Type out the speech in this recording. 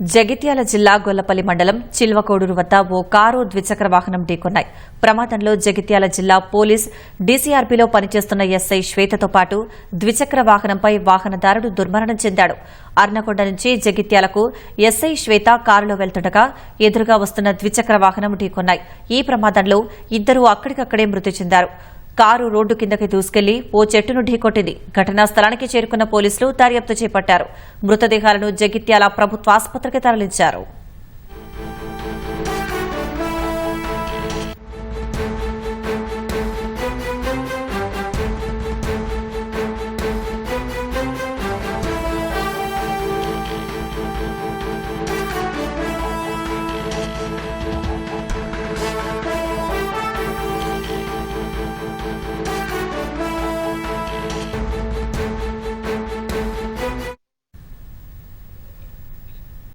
జగిత్యాల జిల్లా గొల్లపల్లి మండలం చిల్వకోడూరు వద్ద ఓ కారు ద్విచక్ర వాహనం ఢీకొన్నాయి. ప్రమాదంలో జగిత్యాల జిల్లా పోలీస్ డీసీఆర్పీలో పనిచేస్తున్న ఎస్ఐ శ్వేతతో పాటు ద్విచక్ర వాహనంపై వాహనదారుడు దుర్మరణం చెందాడు. అర్నకొండ నుంచి జగిత్యాలకు ఎస్ఐ శ్వేత కారులో వెళ్తుండగా ఎదురుగా వస్తున్న ద్విచక్ర వాహనం ఢీకొన్నాయి. ఈ ప్రమాదంలో ఇద్దరు అక్కడికక్కడే మృతి చెందారు. కారు రోడ్డు కిందకి దూసుకెళ్ళి ఓ చెట్టును ఢీకొట్టింది. ఘటనా స్థలానికి చేరుకున్న పోలీసులు దర్యాప్తు చేపట్టారు. మృతదేహాలను జగిత్యాల ప్రభుత్వ ఆసుపత్రికి తరలించారు.